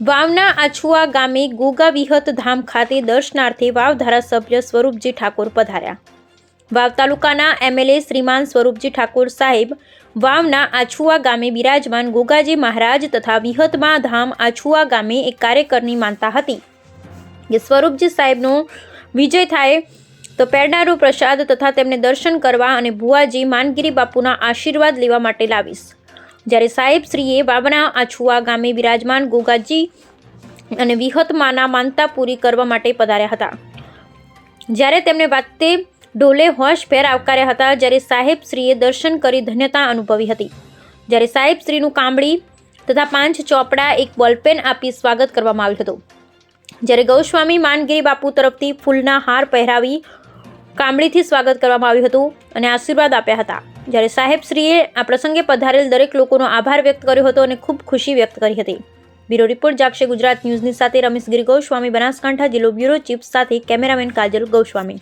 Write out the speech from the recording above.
વાવના આછુઆ ગામે ગોગા વિહત ધામ ખાતે દર્શનાર્થે વાવ ધારાસભ્ય સ્વરૂપજી ઠાકોર પધાર્યા. વાવ તાલુકાના એમએલએ શ્રીમાન સ્વરૂપજી ઠાકોર સાહેબ વાવના આછુઆ ગામે બિરાજમાન ગોગાજી મહારાજ તથા વિહતમાં ધામ આછુઆ ગામે એક કાર્યકરની માનતા હતી. કે સ્વરૂપજી સાહેબનો વિજય થાય તો પેરનારો પ્રસાદ તથા તેમને દર્શન કરવા અને ભુવાજી માનગીરી બાપુના આશીર્વાદ લેવા માટે લાવીશ. જ્યારે સાહેબ શ્રીએ વાવના આછુઆ ગામે બિરાજમાન ગોગાજી અને વિહતમાના માનતા પૂરી કરવા માટે પધાર્યા હતા. જ્યારે તેમને વાતે ડોલે હોશભેર આવકાર્યા હતા, જ્યારે સાહેબ શ્રીએ દર્શન કરી ધન્યતા અનુભવી હતી. જ્યારે સાહેબ શ્રીનું કામળી તથા પાંચ ચોપડા, એક બોલપેન આપી સ્વાગત કરવામાં આવ્યું હતું. જ્યારે ગૌસ્વામી માનગીરી બાપુ તરફથી ફૂલના હાર પહેરાવી કામળીથી સ્વાગત કરવામાં આવ્યું હતું અને આશીર્વાદ આપ્યા હતા. જ્યારે સાહેબશ્રીએ આ પ્રસંગે પધારેલ દરેક લોકોનો આભાર વ્યક્ત કર્યો હતો અને ખૂબ ખુશી વ્યક્ત કરી હતી. બ્યુરો રિપોર્ટ જાગશે ગુજરાત ન્યૂઝની સાથે રમેશ ગિરી ગૌસ્વામી બનાસકાંઠા જિલ્લો બ્યુરો ચીફ સાથે કેમેરામેન કાજલ ગોસ્વામી.